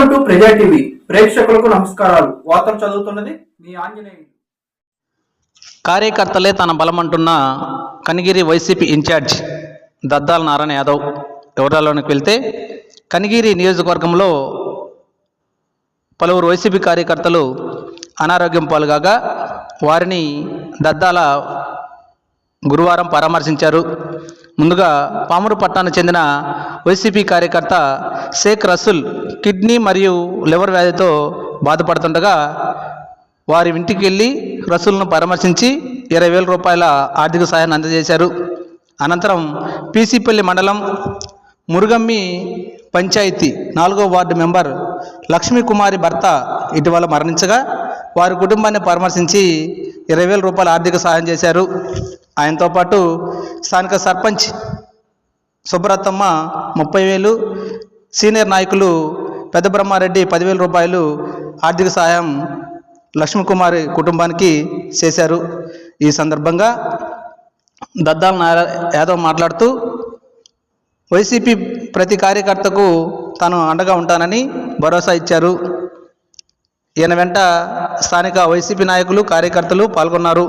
Welcome to ప్రజా TV ప్రేక్షకులకు నమస్కారాలు. వార్తలు చదువుతున్నది మీ ఆంజనేయులు. కార్యకర్తలే తన బలమంటున్న కనిగిరి వైసీపీ ఇన్ఛార్జ్ దద్దాల నారాయణ యాదవ్ వివరాల్లోనికి వెళ్తే కనిగిరి నియోజకవర్గంలో పలువురు వైసీపీ కార్యకర్తలు అనారోగ్యం పాల్గాగా వారిని దద్దాల గురువారం పరామర్శించారు. ముందుగా పామురు పట్టణానికి చెందిన వైసీపీ కార్యకర్త షేక్ రసూల్ కిడ్నీ మరియు లివర్ వ్యాధితో బాధపడుతుండగా వారి ఇంటికి వెళ్ళి రసూల్ను పరామర్శించి ఇరవై వేల రూపాయల ఆర్థిక సాయాన్ని అందజేశారు. అనంతరం పీసీపల్లి మండలం మురుగమ్మి పంచాయతీ నాలుగో వార్డు మెంబర్ లక్ష్మీ కుమారి భర్త ఇటీవల మరణించగా వారి కుటుంబాన్ని పరామర్శించి ఇరవై వేల రూపాయల ఆర్థిక సహాయం చేశారు. ఆయనతో పాటు స్థానిక సర్పంచ్ సుబ్రతమ్మ ముప్పై వేలు సీనియర్ నాయకులు పెద్ద బ్రహ్మారెడ్డి పదివేల రూపాయలు ఆర్థిక సహాయం లక్ష్మీకుమారి కుటుంబానికి చేశారు. ఈ సందర్భంగా దద్దాల నారా యాదవ్ మాట్లాడుతూ వైసీపీ ప్రతి కార్యకర్తకు తాను అండగా ఉంటానని భరోసా ఇచ్చారు. ఈయన వెంట స్థానిక వైసీపీ నాయకులు కార్యకర్తలు పాల్గొన్నారు.